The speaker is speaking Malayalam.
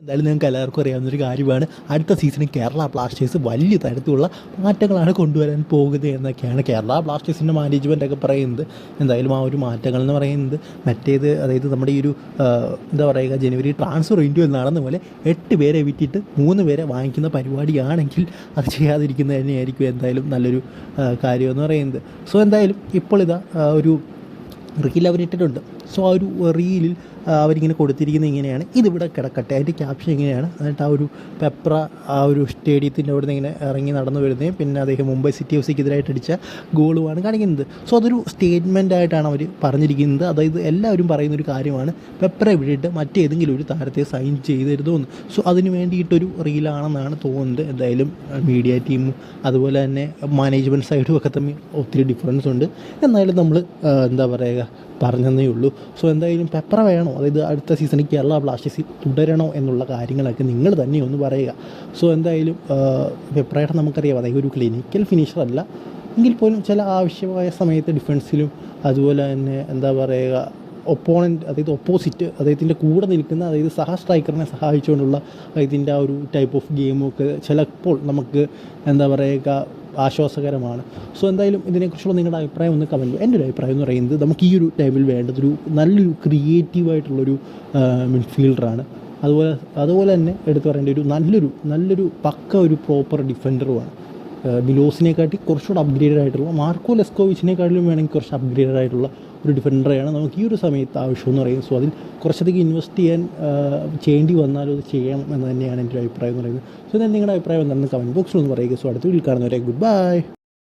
എന്തായാലും നിങ്ങൾക്ക് എല്ലാവർക്കും അറിയാവുന്നൊരു കാര്യമാണ്. അടുത്ത സീസണിൽ കേരള ബ്ലാസ്റ്റേഴ്സ് വലിയ തരത്തിലുള്ള മാറ്റങ്ങളാണ് കൊണ്ടുവരാൻ പോകുന്നത് എന്നൊക്കെയാണ് കേരള ബ്ലാസ്റ്റേഴ്സിന്റെ മാനേജ്മെന്റ് ഒക്കെ പറയുന്നത്. എന്തായാലും ആ ഒരു മാറ്റങ്ങൾ എന്ന് പറയുന്നത് മറ്റേത് അതായത് നമ്മുടെ ഈ ഒരു എന്താ പറയുക ജനുവരി ട്രാൻസ്ഫർ ഇൻഡു നടന്ന പോലെ എട്ട് പേരെ വിറ്റിട്ട് മൂന്ന് പേരെ വാങ്ങിക്കുന്ന പരിപാടിയാണെങ്കിൽ അത് ചെയ്യാതിരിക്കുന്നത് തന്നെയായിരിക്കും എന്തായാലും നല്ലൊരു കാര്യമെന്ന് പറയുന്നത്. സോ എന്തായാലും ഇപ്പോൾ ഇതാ ഒരു റീൽ അവരിട്ടിട്ടുണ്ട്. സോ ആ ഒരു റീലിൽ അവരിങ്ങനെ കൊടുത്തിരിക്കുന്നത് ഇങ്ങനെയാണ്. ഇതിവിടെ കിടക്കട്ടെ. അതിന്റെ ക്യാപ്ഷൻ ഇങ്ങനെയാണ്. എന്നിട്ട് ആ ഒരു പെപ്ര ആ ഒരു സ്റ്റേഡിയത്തിന്റെ അവിടെ നിന്ന് ഇങ്ങനെ ഇറങ്ങി നടന്നു വരുന്നതും പിന്നെ അദ്ദേഹം മുംബൈ സിറ്റി എഫ് സിക്ക് എതിരായിട്ട് അടിച്ച ഗോളുമാണ് കാണിക്കുന്നത്. സോ അതൊരു സ്റ്റേറ്റ്മെന്റ് ആയിട്ടാണ് അവർ പറഞ്ഞിരിക്കുന്നത്. അതായത് എല്ലാവരും പറയുന്ന ഒരു കാര്യമാണ്. പെപ്ര വിട്ടിട്ട് മറ്റേതെങ്കിലും ഒരു താരത്തെ സൈൻ ചെയ്തിരുന്നു സോ അതിന് വേണ്ടിയിട്ടൊരു റീലാണെന്നാണ് തോന്നുന്നത്. എന്തായാലും മീഡിയ ടീമും അതുപോലെ തന്നെ മാനേജ്മെന്റ് സൈഡും ഒക്കെ തമ്മിൽ ഒത്തിരി ഡിഫറൻസ് ഉണ്ട്. എന്നാലും നമ്മൾ എന്താ പറയുക പറഞ്ഞതേ ഉള്ളൂ. സോ എന്തായാലും പെപ്പറ വേണോ? അതായത് അടുത്ത സീസണിൽ കേരള ബ്ലാസ്റ്റേഴ്സ് തുടരണോ എന്നുള്ള കാര്യങ്ങളൊക്കെ നിങ്ങൾ തന്നെ ഒന്ന് പറയുക. സോ എന്തായാലും പെപ്പറായിട്ട് നമുക്കറിയാം. അതായത് ഒരു ക്ലിനിക്കൽ ഫിനിഷർ അല്ല. എങ്കിൽ പോലും ചില ആവശ്യമായ സമയത്ത് ഡിഫൻസിലും അതുപോലെ തന്നെ എന്താ പറയുക ഒപ്പോണന്റ് അതായത് ഒപ്പോസിറ്റ് അദ്ദേഹത്തിന്റെ കൂടെ നിൽക്കുന്ന അതായത് സഹ സ്ട്രൈക്കറിനെ സഹായിച്ചുകൊണ്ടുള്ള ഇതിന്റെ ആ ഒരു ടൈപ്പ് ഓഫ് ഗെയിമൊക്കെ ചിലപ്പോൾ നമുക്ക് എന്താ പറയുക ആശ്വാസകരമാണ്. സോ എന്തായാലും ഇതിനെക്കുറിച്ചുള്ള നിങ്ങളുടെ അഭിപ്രായം ഒന്ന് കമന്റ് എന്റെ ഒരു അഭിപ്രായം എന്ന് പറയുന്നത് നമുക്ക് ഈ ഒരു ടൈമിൽ വേണ്ടതൊരു നല്ലൊരു ക്രിയേറ്റീവായിട്ടുള്ളൊരു മിഡ്ഫീൽഡറാണ് അതുപോലെ അതുപോലെ തന്നെ എടുത്തു പറയേണ്ട ഒരു നല്ലൊരു നല്ലൊരു പക്ക ഒരു പ്രോപ്പർ ഡിഫൻഡറുമാണ് ബിലോസിനെക്കാട്ടി കുറച്ചുകൂടെ അപ്ഗ്രേഡഡ് ആയിട്ടുള്ള മാർക്കോ ലെസ്കോവിച്ചിനെക്കാട്ടിലും വേണമെങ്കിൽ കുറച്ച് അപ്ഗ്രേഡഡ് ആയിട്ടുള്ള ഒരു ഡിഫൻഡറെയാണ് നമുക്ക് ഈ ഒരു സമയത്ത് ആവശ്യമെന്ന് പറയുന്നത്. സോ അതിൽ കുറച്ചധികം ഇൻവെസ്റ്റ് ചെയ്യാൻ ചെയ്യേണ്ടി വന്നാലും അത് ചെയ്യണം എന്ന് തന്നെയാണ് എന്റെ ഒരു അഭിപ്രായം എന്ന് പറയുന്നത്. സോ ഞാൻ നിങ്ങളുടെ അഭിപ്രായം? എന്താണെന്ന് കമന്റ് ബോക്സിൽ ഒന്ന് പറയുക. സോ അടുത്ത വീട്ടിൽ കാണുന്നവരെ ഗുഡ് ബൈ